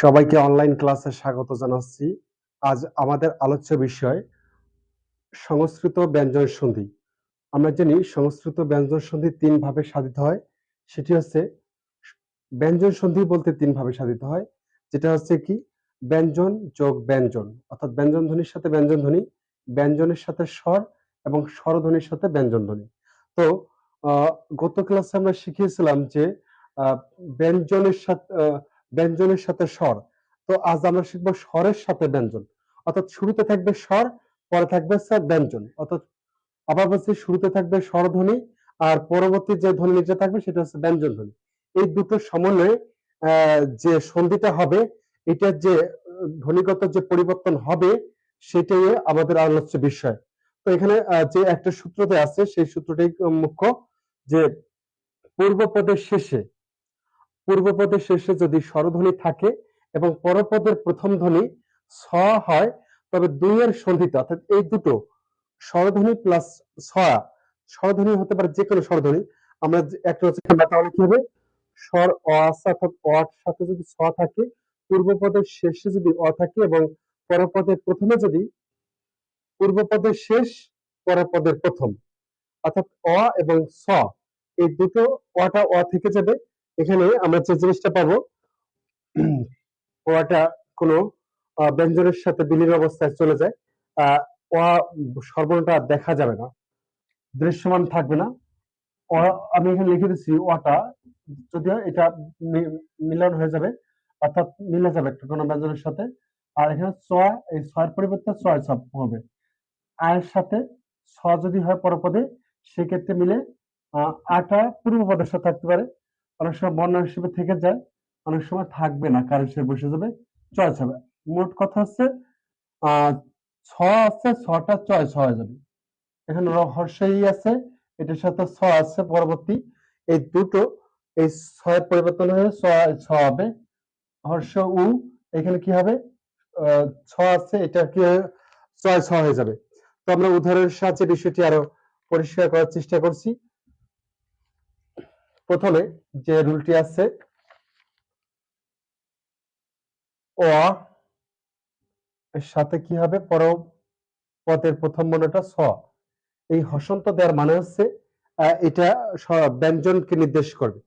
সবাইকে অনলাইন ক্লাসে স্বাগত জানাচ্ছি। আজ আমাদের আলোচ্য বিষয়, সংস্কৃত ব্যঞ্জন সন্ধি। আমরা জানি সংস্কৃত ব্যঞ্জন সন্ধি তিন ভাবে সাধিত হয়। সেটি হচ্ছে, ব্যঞ্জন সন্ধি বলতে তিন ভাবে সাধিত হয়। যেটা হচ্ছে কি, ব্যঞ্জন যোগ ব্যঞ্জন। অর্থাৎ ব্যঞ্জন ধ্বনির সাথে ব্যঞ্জন ধ্বনি, ব্যঞ্জনের সাথে স্বর এবং স্বরধ্বনির সাথে ব্যঞ্জন ধ্বনি। তো গত ক্লাসে আমরা শিখিয়েছিলাম যে ব্যঞ্জনের সাথে ব্যঞ্জনের সাথে স্বর। তো আজ আমরা শিখব স্বরের সাথে ব্যঞ্জন। অর্থাৎ শুরুতে থাকবে স্বর, পরে থাকবে স্যার ব্যঞ্জন। অর্থাৎ আবার বলছি, শুরুতে থাকবে স্বরধ্বনি আর পরবর্তী যে ধ্বনি নিচে থাকবে সেটা হচ্ছে ব্যঞ্জন ধ্বনি। এই দুটো সমন্বয়ে যে সন্ধিটা হবে, এটার যে, ধ্বনিগত যে পরিবর্তন হবে, সেটাই আমাদের আলোচ্য বিষয়। তো এখানে যে একটা সূত্রতে আছে, সেই সূত্রটাই মুখ্য যে পূর্বপদের শেষে পূর্বপদের শেষে যদি স্বরধ্বনি থাকে এবং পরপদের প্রথম ধ্বনি স হয়, তবে দুইয়ের সন্ধিতে, অর্থাৎ এই দুটো, স্বরধ্বনি প্লাস ছয়া স্বরধ্বনি হতে পারে যে কোনো স্বরধ্বনি, আমরা একটা হচ্ছে তাহলে কি হবে? স্বর, অ অর্থাৎ অর সাথে যদি ছ থাকে, পূর্বপদের শেষে যদি অ থাকে এবং পরপদের প্রথমে যদি পূর্বপদের শেষ, পরপদের প্রথম, অর্থাৎ অ এবং স, এই দুটো অটা অ থেকে যাবে এখানে আমরা যে জিনিসটা পাবো অটা কোনো ব্যঞ্জনের সাথে বিলীন অবস্থায় চলে যায় আহ, অ সর্বনামটা দেখা যাবে না দৃশ্যমান থাকবে না। আমি এখানে লিখে দিচ্ছি অটা যদিও এটা মিলন হয়ে যাবে অর্থাৎ মিলে যাবে একটা কোনো ব্যঞ্জনের সাথে। আর এখানে চ এই ছয়ের পরিবর্তে ছয় ছপ হবে। আয়ের সাথে ছ যদি হয় পরপদে সেক্ষেত্রে মিলে আটা পূর্ব পদের সাথে থাকতে পারে অনেক সময় বন্যা হিসেবে থেকে যায়, অনেক সময় থাকবে না কার হিসেবে বসে যাবে চয় হবে। মোট কথা হচ্ছে ছ আছে, ছটা চয় ছ হয়ে যাবে। এখানে হর্ষই আছে, এটার সাথে ছ আছে, পরবর্তী। এই দুটো, এই ছয়ের পরিবর্তন হয়ে ছ হবে। হর্ষ উ, এখানে কি হবে? ছ আছে, এটা কি? ছয় ছ হয়ে যাবে। তো আমরা উদাহরণের সাহায্যে বিষয়টি আরও পরিষ্কার করার চেষ্টা করছি। প্রথমে যে রুলটি আছে, অ সাথে কি হবে? পর পদের প্রথম মনেটা ছ এই হসন্ত দেওয়ার মানে হচ্ছে এটা ব্যঞ্জনকে নির্দেশ করবে।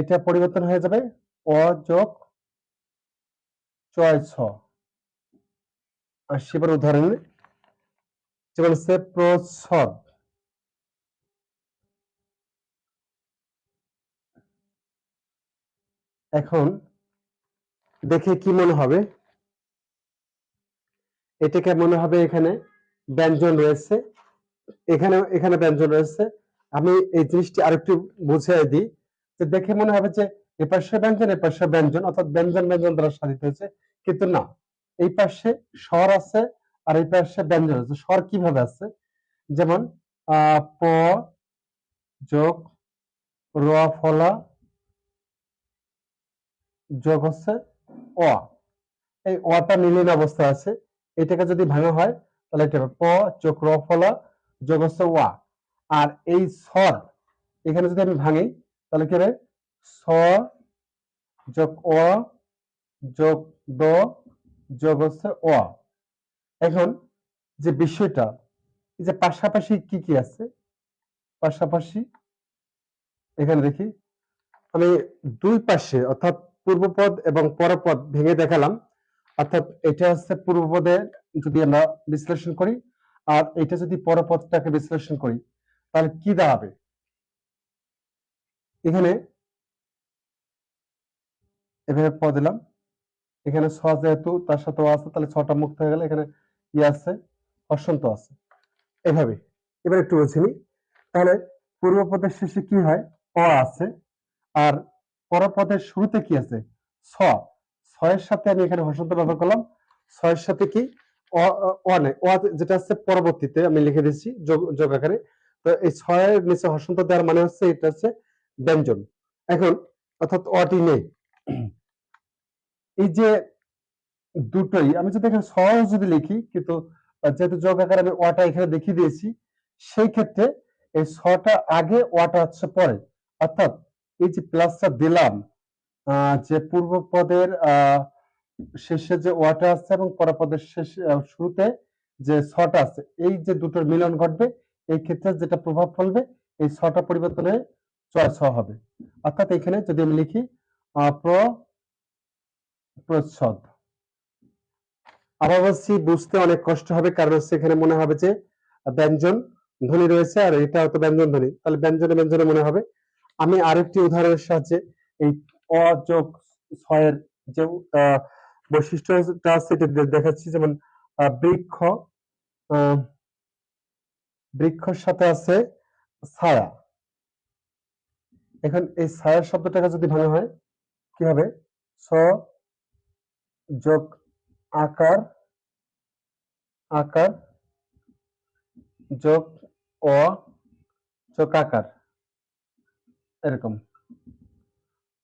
এটা পরিবর্তন হয়ে যাবে, অ যোগ চয় ছ। আর সেবার উদাহরণে, যেমন হচ্ছে প্রচ্ছদ এখন দেখে কি মনে হবে? এটাকে মনে হবে এখানে ব্যঞ্জন রয়েছে। এখানে এখানে ব্যঞ্জন রয়েছে। আমি এই জিনিসটি আরেকটু বুঝিয়ে দিই। যে দেখে মনে হবে যে এ পাশে ব্যঞ্জন, এ পাশে ব্যঞ্জন, অর্থাৎ ব্যঞ্জন ব্যঞ্জন দ্বারা সাধিত হয়েছে। কিন্তু না, এই পাশে স্বর আছে আর এই পাশে ব্যঞ্জন আছে। স্বর কীভাবে আছে? যেমন আহ প, যোগ, র, ফলা যোগ হচ্ছে অ। এই অটা মিলিন অবস্থা আছে। এটাকে যদি ভাঙা হয়, তাহলে এটা প যোগ র ফলা যোগ হচ্ছে ওয়া আর এই স্বর, এখানে যদি আমি ভাঙি, তাহলে কি হবে? স যোগ অ যোগ দ যোগ হচ্ছে অ। এখন যে বিষয়টা, এই যে পাশাপাশি কি কি আছে? পাশাপাশি, এখানে দেখি, আমি দুই পাশে, অর্থাৎ পূর্বপদ এবং পরপদ ভেঙে দেখালাম। অর্থাৎ এটা হচ্ছে পূর্বপদে যদি আমরা বিশ্লেষণ করি, আর এটা যদি পরপদটাকে বিশ্লেষণ করি, তাহলে কি দাঁড়াবে? এখানে, এভাবে প দিলাম। এখানে ছ যেহেতু, তার সাথে আছে, তাহলে ছটা মুক্ত হয়ে গেলে এখানে ই আছে? অসন্ত আছে। এভাবে। এবার একটু নিই। তাহলে পূর্বপদের শেষে কি হয়? অ আছে। আর পরপদের শুরুতে কি আছে? ছ ছয়ের সাথে আমি এখানে হসন্ত ব্যবহার করলাম। ছয়ের সাথে কি? অ, অ- যেটা আছে পরবর্তীতে আমি লিখে দিচ্ছি যোগ আকারে। তো এই ছয়ের নিচে হসন্ত দেওয়ার মানে হচ্ছে এটা হচ্ছে ব্যঞ্জন। এখন অর্থাৎ অটি নেই। এই যে দুটোই, আমি যদি এখানে সহজ যদি লিখি, কিন্তু যেহেতু যোগ আকারে আমি অটা এখানে দেখিয়ে দিয়েছি, সেই ক্ষেত্রে এই ছটা আগে ওয়াটা হচ্ছে পরে। অর্থাৎ এই যে প্লাসটা দিলাম যে পূর্ব পদের শেষে যে ওয়াটা আছে এবং পরপদের শেষে শুরুতে যে ছটা আছে, এই যে দুটোর মিলন ঘটবে, এই ক্ষেত্রে যেটা প্রভাব ফেলবে, এই ছটা পরিবর্তন হয়ে ছয় ছ হবে। অর্থাৎ এখানে যদি আমি লিখি প্রচ্ছদ। আবার বলছি, বুঝতে অনেক কষ্ট হবে, কারণ হচ্ছে এখানে মনে হবে যে ব্যঞ্জন ধ্বনি রয়েছে, আর এটা হয়তো ব্যঞ্জন ধ্বনি। তাহলে ব্যঞ্জনে ব্যঞ্জনে মনে হবে আমি আরেকটি উদাহরণের সাহায্যে এই অ যোগ ছয়ের যে বৈশিষ্ট্যটা দে- দেখাচ্ছি। যেমন বৃক্ষ বৃক্ষর সাথে আছে ছায়া। এখন এই ছায়ার শব্দটাকে যদি ভাঙা হয়, কি হবে? ছ যোগ আকার আকার যোগ অ যোগ আকার। এরকম।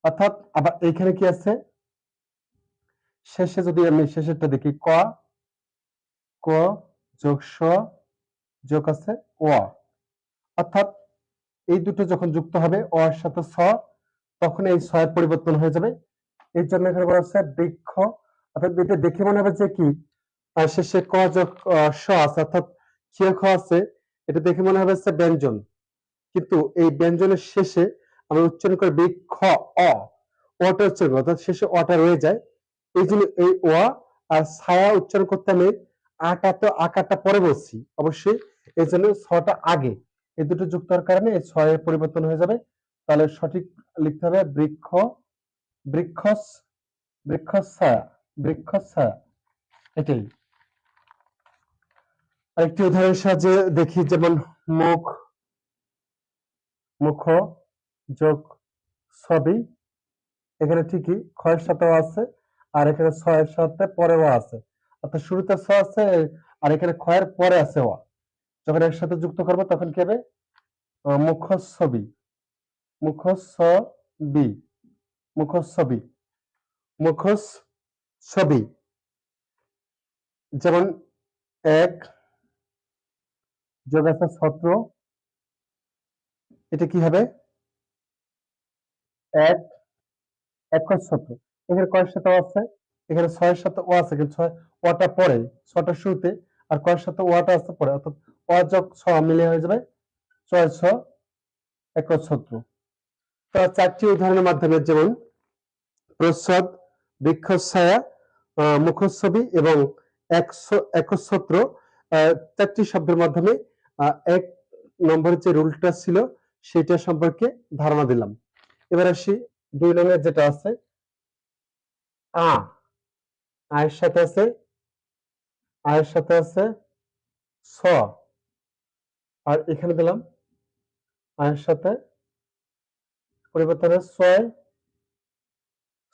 অর্থাৎ আবার এইখানে কি আছে? শেষে যদি আমি শেষেরটা দেখি, ক ক যোগ স যোগ আছে অ অর্থাৎ এই দুটো যখন যুক্ত হবে, অ এর সাথে স, তখন এই ছয়ের পরিবর্তন হয়ে যাবে। এর জন্য এখানে বলা হচ্ছে বৃক্ষ। অর্থাৎ এটা দেখে মনে হবে যে কি? শেষে ক যোগ স আছে। অর্থাৎ খ আছে? এটা দেখে মনে হবে ব্যঞ্জন। কিন্তু এই ব্যঞ্জনের শেষে আমরা উচ্চারণ করে বৃক্ষ অ। অটা উচ্চারণ অর্থাৎ শেষে অটা রয়ে যায়। এই জন্য এই অ আর ছায়া উচ্চারণ করতে আমি আটা তো আকারটা পরে বলছি, অবশ্যই। এই জন্য ছটা আগে। এই দুটো যুক্ত হওয়ার কারণে ছয়ের পরিবর্তন হয়ে যাবে। তাহলে সঠিক লিখতে হবে বৃক্ষ, বৃক্ষস, বৃক্ষছায়া বৃক্ষছায়া। এটাই। আরেকটি উদাহরণের সাহায্যে দেখি, যেমন মুখ মুখ যোগ ছবি। এখানে ঠিকই ক্ষয়ের সাথেও আছে আর এখানে ছয়ের সাথে পরেও আছে। অর্থাৎ শুরুতে ছ আছে আর এখানে ক্ষয়ের পরে আছে ওয়া যখন একসাথে যুক্ত করব তখন কি হবে? আহ, মুখচ্ছবি। মুখচ্ছবি। মুখচ্ছবি। মুখচ্ছবি। যেমন এক যোগ আছে ছত্র এটা কি হবে? এক একচ্ছত্র এখানে কয়ের সাথে আছে এখানে ছয়ের সাথে ও আছে কিন্তু ছয় ওটা পরে ছটার শুরুতে আর কয়ের সাথে ওয়াটা আছে পরে অর্থাৎ অ যোগ ছ মিলে হয়ে যাবে ছয় ছ একচ্ছত্র তো চারটি উদাহরণের মাধ্যমে যেমন প্রচ্ছদ বৃক্ষছায়া আহ, মুখচ্ছবি এবং একশ- একচ্ছত্র চারটি শব্দের মাধ্যমে এক নম্বরের যে রুলটা ছিল সেটা সম্পর্কে ধারণা দিলাম। এবার আসি দুই নম্বরের যেটা আছে, আ আয়ের সাথে আছে আয়ের সাথে আছে ছ আর এখানে দিলাম আয়ের সাথে পরিবর্তন ছয়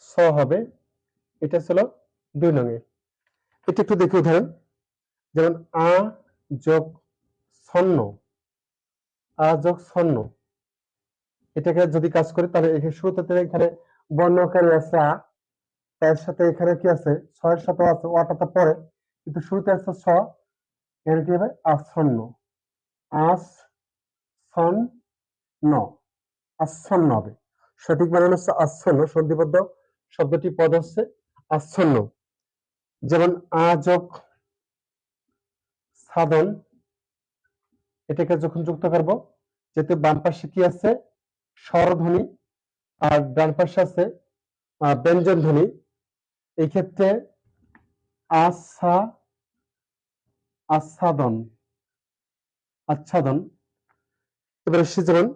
ছ হবে, এটা ছিল দুই নঙে এটা একটু দেখি উদাহরণ, যেমন আ যোগ ছন্ন আ যোগ ছন্ন এটাকে যদি কাজ করি, তাহলে এখানে শুরুতে এখানে বর্ণকারী আছে আ, তার সাথে এখানে কি আছে? ছয়ের সাথে আছে, ওয়াটা তো পরে, কিন্তু শুরুতে আছে ছ এখানে কি হবে? আসন্ন। আস সন ন আচ্ছন্ন হবে। সঠিক বানানো হচ্ছে আচ্ছন্ন সন্ধিবদ্ধ শব্দটি পদ হচ্ছে আচ্ছন্ন যেমন আজক সাধন, এটাকে যখন যুক্ত করব, যেহেতু বাম পাশে কি আছে? স্বরধ্বনি, আর ডান পাশে আছে ব্যঞ্জন ধ্বনি এই ক্ষেত্রে আচ্ছা আচ্ছাদন আচ্ছাদন। এবার আসছি যেমন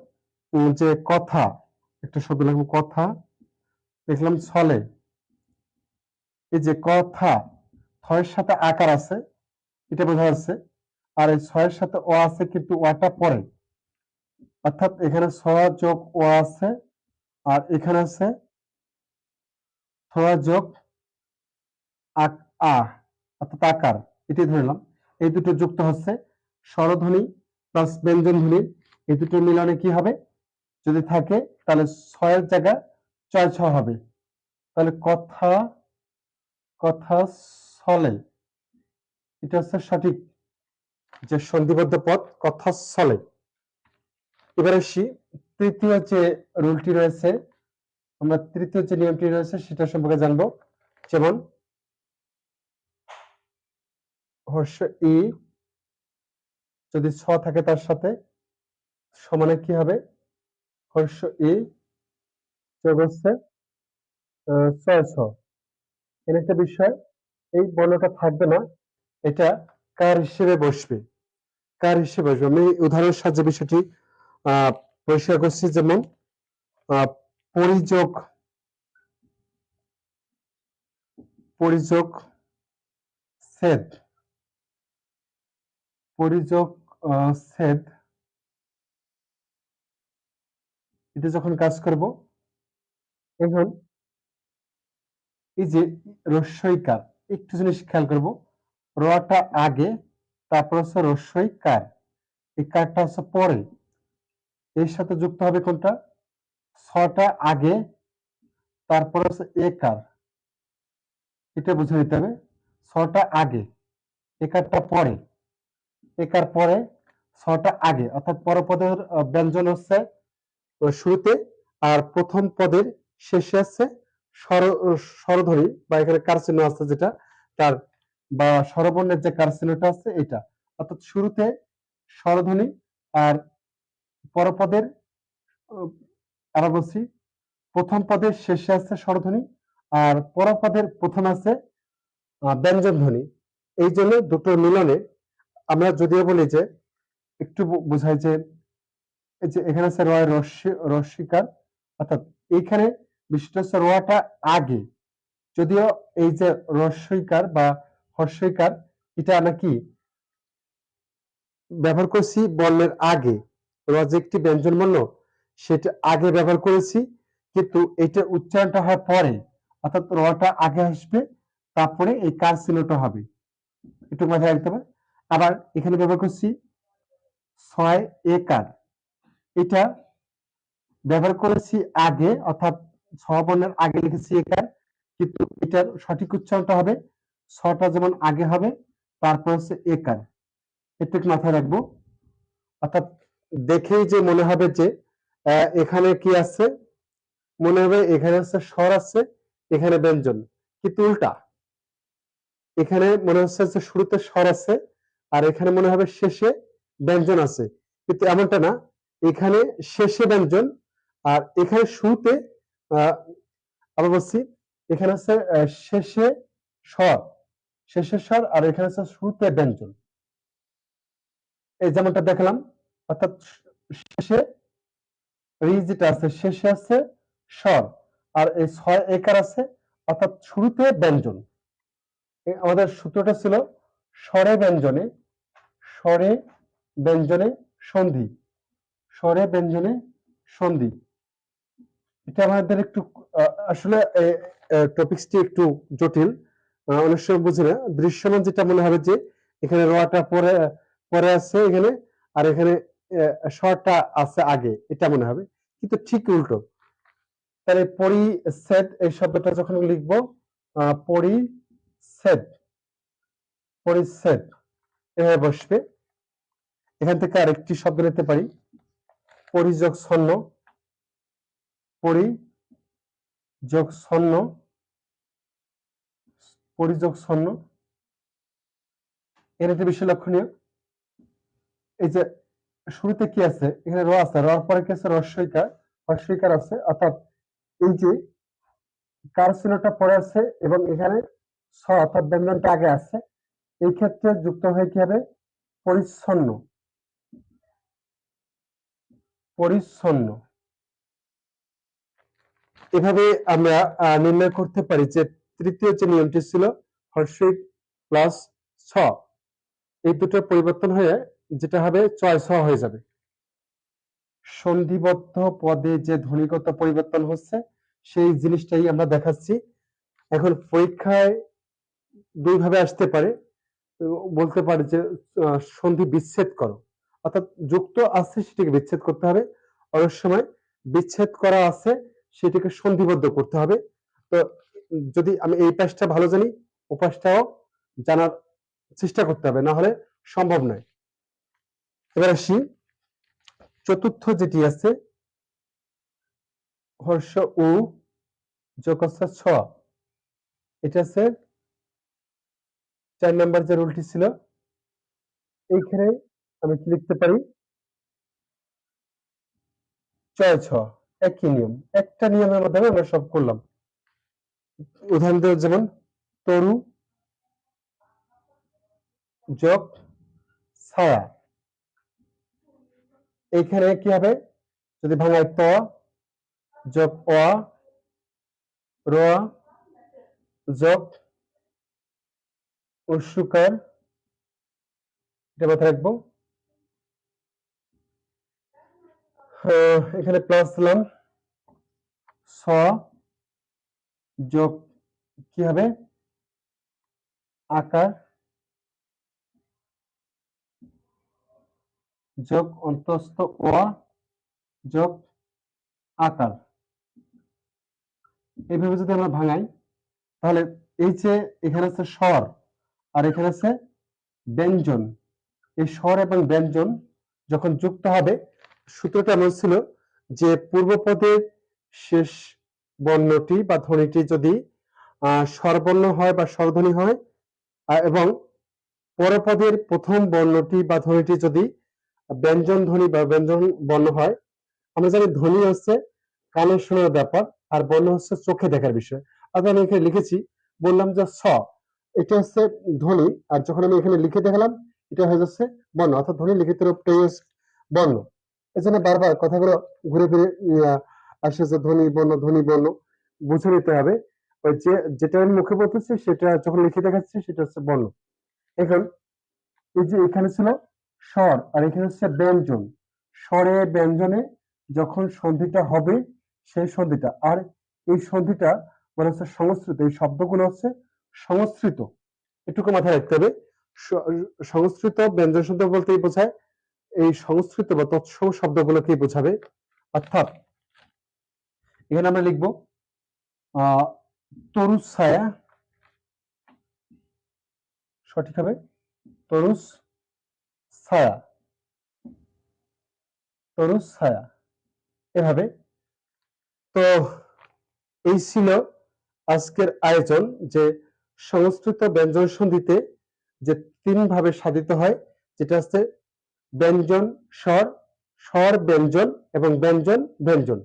যে কথা, একটা শব্দ লিখলাম কথা লিখলাম ছলে। এই যে কথা, ছয়ের সাথে আকার আছে, এটা বোঝা যাচ্ছে। আর এই ছয়ের সাথে ও আছে কিন্তু ওয়াটা পরে। অর্থাৎ এখানে ছ যোগ ও আছে, আর এখানে আছে ছ যোগ আক- অর্থাৎ আকার, এটি ধরলাম এই দুটো যুক্ত হচ্ছে স্বরধ্বনি প্লাস ব্যঞ্জন ধ্বনি এই দুটো মিলনে কি হবে? যদি থাকে, তাহলে ছয়ের জায়গা ছয় ছ হবে। তাহলে কথা কথা সলে, এটা হচ্ছে সঠিক যে সন্ধিবদ্ধ পথ কথা ছলে এবার আসি, তৃতীয় যে রুলটি রয়েছে, আমরা তৃতীয় যে নিয়মটি রয়েছে সেটা সম্পর্কে জানব। যেমন, হর্ষ ই যদি ছ থাকে তার সাথে, সমানে কি হবে? হর্ষ ই হচ্ছে একটা বিষয়, এই বর্ণটা থাকবে না, এটা কার হিসেবে বসবে? কার হিসেবে বসবে? আমি উদাহরণের সাহায্যে বিষয়টি পরিষ্কার করছি যেমন পরিযোগ পরিযোগ ছেদ পরিযোগ ছেদ এটা যখন কাজ করব, এখন এই যে রস্যইকার, একটু জিনিস খেয়াল করব, রটা আগে, তারপর হচ্ছে রস্যইকার, এই কারটা হচ্ছে পরে। এর সাথে যুক্ত হবে কোনটা? ছটা আগে তারপর হচ্ছে এ কার এটা বুঝে নিতে হবে। ছটা আগে এ কারটা পরে। এ কার পরে ছটা আগে। অর্থাৎ পরপদের আহ, ব্যঞ্জন হচ্ছে শুরুতে আর প্রথম পদের শেষে আছে স্বরধ্বনি বা এখানে কার চিহ্ন আছে যেটা তার বা স্বরবর্ণের যে কার চিহ্নটা আছে এটা। অর্থাৎ শুরুতে স্বরধ্বনি আর পরপদের আবার বলছি, প্রথম পদের শেষে আছে স্বরধ্বনি আর পরপদের প্রথম আছে ব্যঞ্জন ধ্বনি এই জন্য দুটোর মিলনে আমরা যদিও বলি যে, একটু বোঝাই যে এখানে আছে রয় রস্যি রস্যিকার অর্থাৎ এইখানে হচ্ছে রটা আগে। যদিও এই যে রস্যইকার বা হর্ষইকার এটা আমরা কি ব্যবহার করছি বর্ণের আগে। র যে একটি ব্যঞ্জন বর্ণ সেটা আগে ব্যবহার করেছি, কিন্তু এটা উচ্চারণটা হয় পরে, অর্থাৎ রটা আগে আসবে, তারপরে এই কার চিহ্নটা হবে। একটু মাথায় রাখতে হবে। আবার এখানে ব্যবহার করছি, ছয় একার এটা ব্যবহার করেছি আগে, অর্থাৎ ছ বর্ণের আগে লিখেছি একার কিন্তু এটার সঠিক উচ্চারণটা হবে, ছটা যেমন আগে হবে, তারপর হচ্ছে একার একটু মাথায় রাখব। অর্থাৎ দেখেই যে মনে হবে যে এখানে কি আছে? মনে হবে এখানে হচ্ছে স্বর আছে, এখানে ব্যঞ্জন। কিন্তু উল্টা। এখানে মনে হচ্ছে যে শুরুতে স্বর আছে, আর এখানে মনে হবে শেষে ব্যঞ্জন আছে। কিন্তু এমনটা না। এখানে শেষে ব্যঞ্জন, আর এখানে শুরুতে আবার বলছি, এখানে আছে শেষে স্বর। শেষে স্বর, আর এখানে আছে শুরুতে ব্যঞ্জন। এই যেমনটা দেখলাম অর্থাৎ শেষে রি যেটা আছে, শেষে আছে স্বর, আর এই ছয় একার আছে, অর্থাৎ শুরুতে ব্যঞ্জন। আমাদের সূত্রটা ছিল স্বরে ব্যঞ্জনে স্বরে ব্যঞ্জনে সন্ধি, স্বরে ব্যঞ্জনে সন্ধি। এটা আমাদের একটু আসলে টপিক্সটি একটু জটিল। অনেক সময় বুঝি না, দৃশ্যমান যেটা মনে হবে যে, এখানে রটা পরে পরে আছে এখানে, আর এখানে শর্টটা আছে আগে এটা মনে হবে। কিন্তু ঠিক উল্টো। তাহলে পরিচ্ছেদ এই শব্দটা যখন লিখব আহ, পরিচ্ছেদ পরিচ্ছেদ এভাবে বসবে। এখান থেকে আরেকটি শব্দ নিতে পারি। পরিযোগ ছন্ন পরিযোগ ছন্ন পরিযোগ ছন্ন এর একটি বিষয় লক্ষণীয়। এই যে শুরুতে কি আছে? এখানে র আছে রর পরে কি আছে? রস্বইকার রস্বইকার আছে, অর্থাৎ এই যে কার চিহ্নটা পরে আছে এবং এখানে স, অর্থাৎ ব্যঞ্জনটা আগে আছে, এই ক্ষেত্রে যুক্ত হয়ে কি হবে? পরিচ্ছন্ন। পরিচ্ছন্ন। এভাবে আমরা নির্ণয় করতে পারি যে তৃতীয় যে নিয়মটি ছিল হর্ষিক প্লাস ছ, এই দুটো পরিবর্তন হয়ে যেটা হবে ছয় ছ হয়ে যাবে। সন্ধিবদ্ধ পদে যে ধ্বনিগত পরিবর্তন হচ্ছে, সেই জিনিসটাই আমরা দেখাচ্ছি। এখন পরীক্ষায় দুই ভাবে আসতে পারে। বলতে পারে যে সন্ধি বিচ্ছেদ করো। অর্থাৎ যুক্ত আছে সেটাকে বিচ্ছেদ করতে হবে। অনেক সময় বিচ্ছেদ করা আছে, সেটাকে সন্ধিবদ্ধ করতে হবে। তো যদি আমি এই পাশটা ভালো জানি, ও পাশটাও জানার চেষ্টা করতে হবে। না হলে সম্ভব নয়। এবার আসি। চতুর্থ যেটি আছে, হর্ষ উ যোগ ছ। এটা হচ্ছে চার নাম্বার যে রুলটি ছিল, এইখানে আমি কি লিখতে পারি? ছয়, ছ, একই নিয়ম। একটা নিয়মের মাধ্যমে আমরা সব করলাম। উদাহরণ দেওয়া যেমন, তরু যোগ ছায়া। এইখানে কি হবে? যদি ভাঙায় ত যোগ অ, র যোগ উৎসুকার এটা মাথায় রাখব। এখানে প্লাস দিলাম। ছ যোগ কি হবে? আকার যোগ অন্তস্থ অ যোগ আকার। এইভাবে যদি আমরা ভাঙাই, তাহলে এই যে এখানে আছে স্বর আর এখানে আছে ব্যঞ্জন। এই স্বর এবং ব্যঞ্জন যখন যুক্ত হবে, সূত্রটা এমন ছিল যে পূর্বপদের শেষ বর্ণটি বা ধ্বনিটি যদি স্বরবর্ণ হয় বা স্বরধ্বনি হয় এবং পরপদের প্রথম বর্ণটি বা ধ্বনিটি যদি ব্যঞ্জন ধ্বনি বা ব্যঞ্জন বর্ণ হয়। আমরা জানি ধ্বনি হচ্ছে কানে শোনার ব্যাপার, আর বর্ণ হচ্ছে চোখে দেখার বিষয়। অর্থাৎ আমি এখানে লিখেছি, বললাম যে স, এটা হচ্ছে ধ্বনি, আর যখন আমি এখানে লিখে দেখালাম, এটা হয়ে যাচ্ছে বর্ণ। অর্থাৎ ধ্বনি লিখিত রূপটাই বর্ণ। এই জন্য বারবার কথাগুলো ঘুরে ফিরে আসে যে ধ্বনি বর্ণ ধ্বনি বর্ণ। বুঝে নিতে হবে, ওই যে যেটা আমি মুখে বলতেছি, সেটা যখন লিখে দেখাচ্ছি, সেটা হচ্ছে বর্ণ। এখন, এই যে এখানে ছিল স্বর, আর এখানে হচ্ছে ব্যঞ্জন। স্বরে, ব্যঞ্জনে যখন সন্ধিটা হবে, সেই সন্ধিটা। আর এই সন্ধিটা মানে হচ্ছে সংস্কৃত, এই শব্দগুলো হচ্ছে সংস্কৃত। এটুকু মাথায় রাখতে হবে। সংস্কৃত, ব্যঞ্জন শব্দ বলতেই বোঝায়? এই সংস্কৃত বা তৎসম শব্দগুলোকে বোঝাবে। অর্থাৎ, এখানে আমরা লিখব তরুজ ছায়া সঠিক হবে? তরুজ ছায়া। তরুজ ছায়া। এভাবে। তো এই ছিল আজকের আয়োজন যে সংস্কৃত ব্যঞ্জন সন্ধিতে যে তিন ভাবে সাধিত হয়, যেটা হচ্ছে ব্যঞ্জন, স্বর স্বর ব্যঞ্জন এবং ব্যঞ্জন ব্যঞ্জন।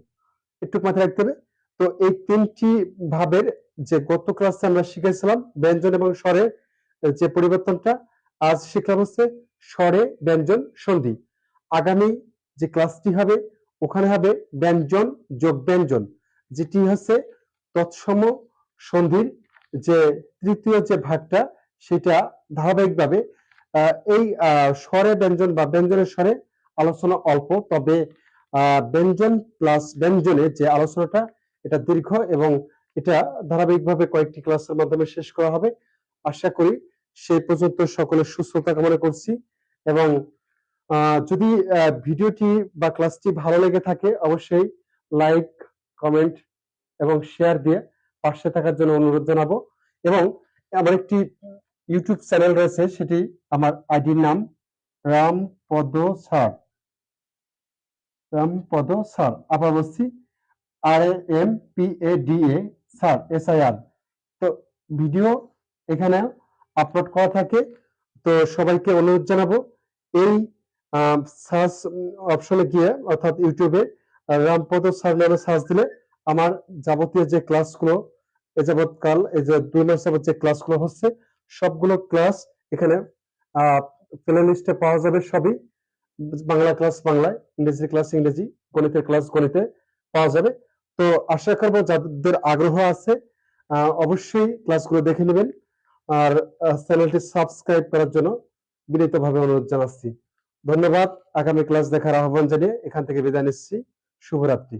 একটু মাথায় রাখতে হবে। তো এই তিনটি ভাবের যে গত ক্লাসে আমরা শিখেছিলাম ব্যঞ্জন এবং স্বরের যে পরিবর্তনটা, আজ শিখলাম হচ্ছে স্বরে ব্যঞ্জন সন্ধি। আগামী যে ক্লাসটি হবে, ওখানে হবে ব্যঞ্জন যোগ ব্যঞ্জন, যেটি হচ্ছে তৎসম সন্ধির যে তৃতীয় যে ভাগটা, সেটা ধারাবাহিকভাবে এই স্বরে ব্যঞ্জন বা ব্যঞ্জনের স্বরে আলোচনা অল্প, তবে ব্যঞ্জন প্লাস ব্যঞ্জনের যে আলোচনাটা, এটা দীর্ঘ এবং এটা ধারাবাহিকভাবে কয়েকটি ক্লাসের মাধ্যমে শেষ করা হবে। আশা করি সেই পর্যন্ত সকলের সুস্থতা কামনা করছি। এবং যদি ভিডিওটি বা ক্লাসটি ভালো লেগে থাকে, অবশ্যই লাইক, কমেন্ট এবং শেয়ার দিয়ে পাশে থাকার জন্য অনুরোধ জানাব। এবং আমার একটি ইউটিউব চ্যানেল রয়েছে, সেটি আমার আইডির নাম রামপদ স্যার। রামপদ স্যার আবার বলছি R M P A D A, sir, S I R. তো ভিডিও এখানে আপলোড করা থাকে, তো সবাইকে অনুরোধ জানাব এই সার্চ অপশনে গিয়ে, অর্থাৎ ইউটিউবে রামপদ স্যার নামে সার্চ দিলে আমার যাবতীয় যে ক্লাসগুলো এ যাবৎকাল, এই যে দুই মাস যাবত যে ক্লাসগুলো হচ্ছে, সবগুলো ক্লাস এখানে প্লে লিস্টে পাওয়া যাবে সবই। বাংলা ক্লাস বাংলায় ইংরেজি ক্লাস ইংরেজি, গণিতের ক্লাস গণিতে পাওয়া যাবে। তো আশা করব যাদের আগ্রহ আছে অবশ্যই ক্লাসগুলো দেখে নেবেন। আর চ্যানেলটি সাবস্ক্রাইব করার জন্য বিনীতভাবে অনুরোধ জানাচ্ছি। ধন্যবাদ। আগামী ক্লাস দেখার আহ্বান জানিয়ে এখান থেকে বিদায় নিচ্ছি। শুভরাত্রি।